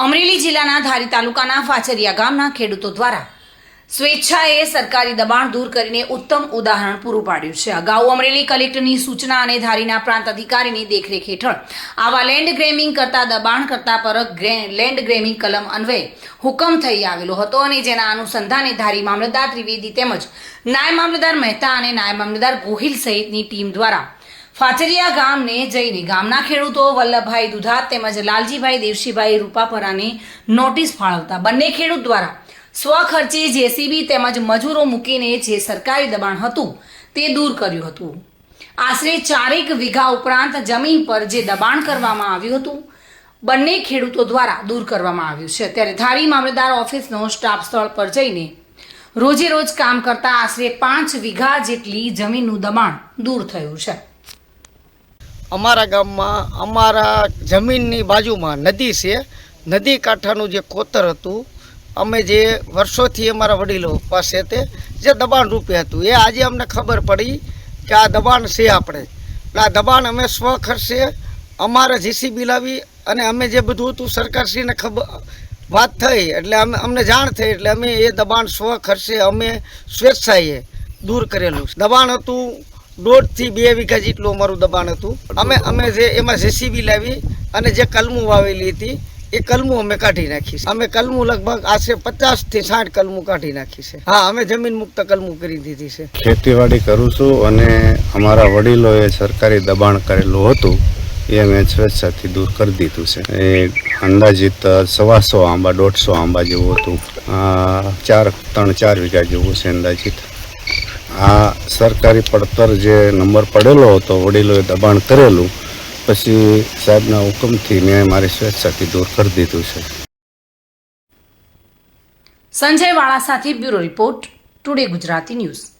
અમરેલી જિલ્લાના ધારી તાલુકાના ફાચરિયા ગામના ખેડૂતો દ્વારા સ્વેચ્છાએ સરકારી દબાણ દૂર કરીને ઉત્તમ ઉદાહરણ પૂરું પાડ્યું છે. અગાઉ અમરેલી કલેક્ટરની સૂચના અને ધારીના પ્રાંત અધિકારીની દેખરેખ હેઠળ આવા લેન્ડ ગ્રેમિંગ કરતા દબાણ કરતા પર લેન્ડ ગ્રેમિંગ કલમ અન્વયે હુકમ થઈ આવેલો હતો અને જેના અનુસંધાને ધારી મામલતદાર ત્રિવેદી તેમજ નાયબ મામલતદાર મહેતા અને નાયબ મામલતદાર ગોહિલ સહિતની ટીમ દ્વારા ફાચરિયા ગામને જઈને ગામના ખેડૂતો વલ્લભભાઈ દુધાત તેમજ લાલજીભાઈ દેવશીભાઈ રૂપાપરાને નોટિસ ફાળવતા બંને ખેડૂત દ્વારા સ્વખર્ચે જેસીબી તેમજ મજૂરો મૂકીને જે સરકારી દબાણ હતું તે દૂર કર્યું હતું. આશરે ચારેક વીઘા ઉપરાંત જમીન પર જે દબાણ કરવામાં આવ્યું હતું, બંને ખેડૂતો દ્વારા દૂર કરવામાં આવ્યું છે. ત્યારે ધારી મામલતદાર ઓફિસનો સ્ટાફ સ્થળ પર જઈને રોજે રોજ કામ કરતા આશરે પાંચ વીઘા જેટલી જમીનનું દબાણ દૂર થયું છે. અમારા ગામમાં, અમારા જમીનની બાજુમાં નદી છે. નદી કાંઠાનું જે કોતર હતું, અમે જે વર્ષોથી અમારા વડીલો પાસે તે જે દબાણ રૂપે હતું, એ આજે અમને ખબર પડી કે આ દબાણ છે આપણે. એટલે આ દબાણ અમે સ્વ ખર્ચે અમારે જીસીબી લાવી અને અમે જે બધું હતું, સરકારશ્રીને ખબર, વાત થઈ, એટલે અમે, અમને જાણ થઈ, એટલે અમે એ દબાણ સ્વ ખર્ચે અમે સ્વેચ્છાએ દૂર કરેલું. દબાણ હતું દોઢથી બે વીઘા જેટલું અમારું દબાણ હતું. અમે અમે જે એમાં જેસીબી લાવી અને જે કલમું વાવેલી હતી એ કલમું અમે કાઢી નાખી અમે કલમું લગભગ આશરે પચાસથી સાઠ કલમું કાઢી નાખી છે. હા અમે જમીન મુક્ત કલમું કરી દીધી છે. ખેતીવાડી કરું છું અને અમારા વડીલોએ સરકારી દબાણ કરેલું હતું એ મેં સ્વેચ્છાથી દૂર કરી દીધું છે. એ અંદાજિત સવાસો આંબા દોઢસો આંબા જેવું હતું. ચાર ત્રણ ચાર વીઘા જેવું છે અંદાજિત. આ સરકારી પડતર જે નંબર પડેલો હતો, વડીલોએ દબાણ કરેલું, પછી સાહેબના હુકમથી મેં મારી સ્વેચ્છાથી દૂર કરી દીધું છે. સંજય વાળા સાથે bureau report, today Gujarati news.